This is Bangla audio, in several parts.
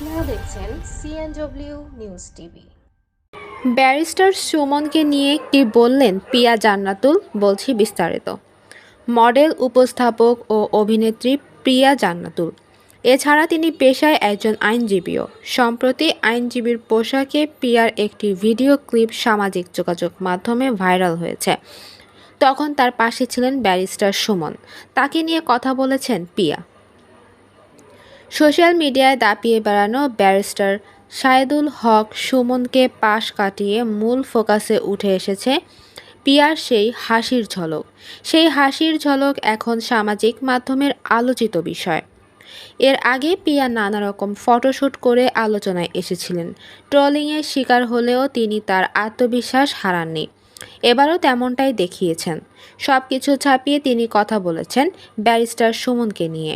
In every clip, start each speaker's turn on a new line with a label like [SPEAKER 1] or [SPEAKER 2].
[SPEAKER 1] দেখছেন সিএনডব্লিউ নিউজ টিভি
[SPEAKER 2] ব্যারিস্টার সুমনকে নিয়ে কি বললেন পিয়া জান্নাতুল? বলছি বিস্তারিত। মডেল, উপস্থাপক ও অভিনেত্রী প্রিয়া জান্নাতুল। এছাড়া তিনি পেশায় একজন আইনজীবীও। সম্প্রতি আইনজীবীর পোশাকে পিয়ার একটি ভিডিও ক্লিপ সামাজিক যোগাযোগ মাধ্যমে ভাইরাল হয়েছে। তখন তার পাশে ছিলেন ব্যারিস্টার সুমন। তাকে নিয়ে কথা বলেছেন পিয়া। সোশ্যাল মিডিয়ায় দাপিয়ে বেড়ানো ব্যারিস্টার সাইদুল হক সুমনকে পাশ কাটিয়ে মূল ফোকাসে উঠে এসেছে পিয়ার সেই হাসির ঝলক। সেই হাসির ঝলক এখন সামাজিক মাধ্যমের আলোচিত বিষয়। এর আগে পিয়া নানা রকম ফটোশ্যুট করে আলোচনায় এসেছিলেন। ট্রলিংয়ের শিকার হলেও তিনি তার আত্মবিশ্বাস হারাননি। এবারও তেমনটাই দেখিয়েছেন। সব কিছু ছাপিয়ে তিনি কথা বলেছেন ব্যারিস্টার সুমনকে নিয়ে।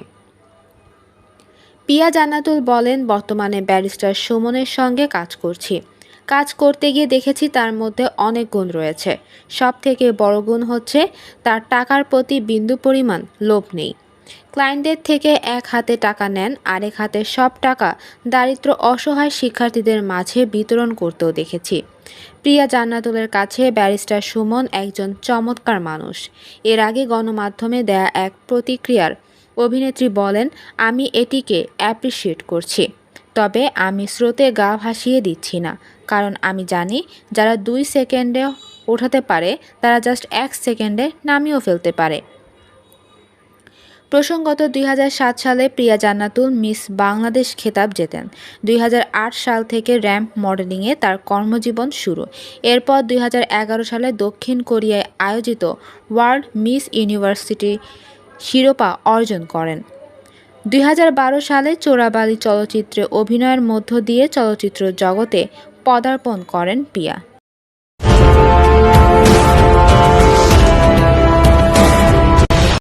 [SPEAKER 2] পিয়া জান্নাতুল বলেন, বর্তমানে ব্যারিস্টার সুমনের সঙ্গে কাজ করছি। কাজ করতে গিয়ে দেখেছি তার মধ্যে অনেক গুণ রয়েছে। সব থেকে বড় গুণ হচ্ছে তার টাকার প্রতি বিন্দু পরিমাণ লোভ নেই। ক্লায়েন্টদের থেকে এক হাতে টাকা নেন, আরেক হাতে সব টাকা দারিদ্র অসহায় শিক্ষার্থীদের মাঝে বিতরণ করতেও দেখেছি। প্রিয়া জান্নাতুলের কাছে ব্যারিস্টার সুমন একজন চমৎকার মানুষ। এর আগে গণমাধ্যমে দেয়া এক প্রতিক্রিয়ার অভিনেত্রী বলেন, আমি এটিকে অ্যাপ্রিসিয়েট করছি। তবে আমি স্রোতে গা ভাসিয়ে দিচ্ছি না। কারণ আমি জানি, যারা দুই সেকেন্ডে ওঠাতে পারে, তারা জাস্ট এক সেকেন্ডে নামিয়েও ফেলতে পারে। প্রসঙ্গত দুই হাজার সাত সালে প্রিয়া জান্নাতুল মিস বাংলাদেশ খেতাব জেতেন। দুই হাজার আট সাল থেকে র্যাম্প মডেলিংয়ে তার কর্মজীবন শুরু। এরপর দুই হাজার এগারো সালে দক্ষিণ কোরিয়ায় আয়োজিত ওয়ার্ল্ড মিস ইউনিভার্সিটি শিরোপা অর্জন করেন। দুই হাজার বারো সালে চোরাবালি চলচ্চিত্রে অভিনয়ের মধ্য দিয়ে চলচ্চিত্র জগতে পদার্পণ করেন পিয়া।